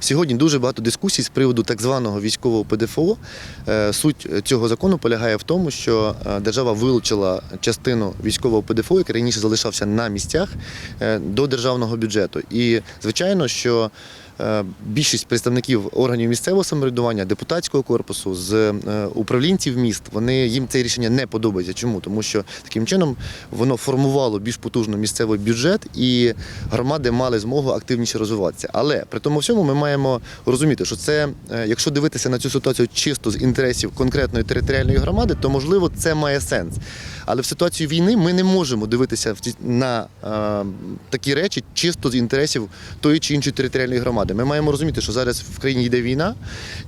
Сьогодні дуже багато дискусій з приводу так званого військового ПДФО. Е, Суть цього закону полягає в тому, що е, держава вилучила частину військового ПДФО, який раніше залишався на місцях, е, до державного бюджету. І звичайно, що більшість представників органів місцевого самоврядування, депутатського корпусу, з е, управлінців міст, вони їм це рішення не подобається. Чому? Тому що таким чином воно формувало більш потужно місцевий бюджет, і громади мали змогу активніше розвиватися. Але при тому всьому ми маємо розуміти, що це, е, якщо дивитися на цю ситуацію чисто з інтересів конкретної територіальної громади, то можливо це має сенс. Але в ситуацію війни ми не можемо дивитися на е, такі речі чисто з інтересів тої чи іншої територіальної громади. Ми маємо розуміти, що зараз в країні йде війна,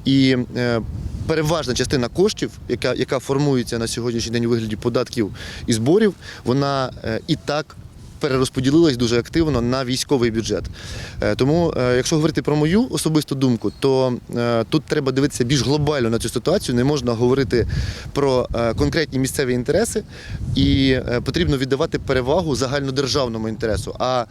і е, переважна частина коштів, яка, яка формується на сьогоднішній день у вигляді податків і зборів, вона е, і так. Перерозподілилась дуже активно на військовий бюджет. Е, Тому, е, якщо говорити про мою особисту думку, то е, тут треба дивитися більш глобально на цю ситуацію. Не можна говорити про конкретні місцеві інтереси, і потрібно віддавати перевагу загальнодержавному інтересу. А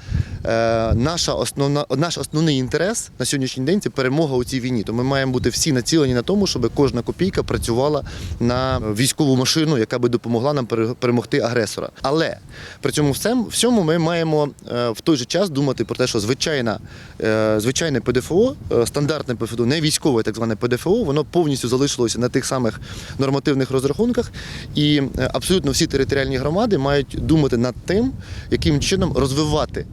наша основна, наш основний інтерес на сьогоднішній день це перемога у цій війні. Тому ми маємо бути всі націлені на тому, щоб кожна копійка працювала на військову машину, яка би допомогла нам перемогти агресора. Але при цьому всем- всьому ми маємо е, в той же час думати про те, що звичайна, е, звичайне ПДФО, е, стандартне ПДФО, не військове так зване ПДФО, воно повністю залишилося на тих самих нормативних розрахунках. І абсолютно всі територіальні громади мають думати над тим, яким чином розвивати.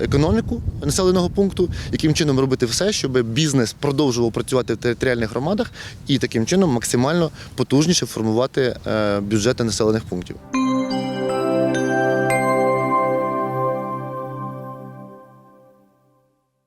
Економіку населеного пункту, яким чином робити все, щоб бізнес продовжував працювати в територіальних громадах і таким чином максимально потужніше формувати бюджети населених пунктів.